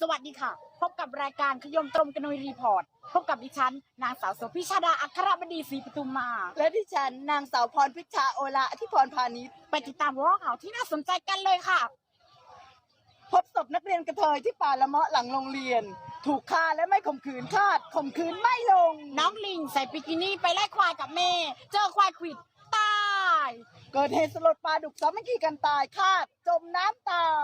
สวัสดีค่ะ พบกับรายการขยมตรงกนยรีพอร์ต พบกับดิฉัน นางสาวโสภิชาดาอัครบดีศรีปทุมมา และดิฉันนางสาวพรพิชชาโอลาอธิพรพาณิชย์ไปติดตามหัวข้อข่าวที่น่าสนใจกันเลยค่ะ พบศพนักเรียนกระเทยที่ป่าละเมาะหลังโรงเรียน ถูกฆ่าและไม่ข่มขืนคาดข่มขืนไม่ลง น้องลิงใส่บิกินี่ไปไล่ควายกับแม่ เจอควายขวิดตาย เกิดเหตุสลดปลาดุกสามัคคีกันตายคาด จมน้ำตาย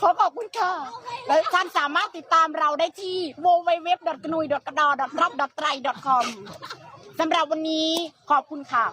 ขอขอบคุณค่ะและท่านสามารถติดตามเราได้ที่ w w w g n u y g a d o r c r o p t r a i c o m สำหรับวันนี้ขอบคุณค่ะ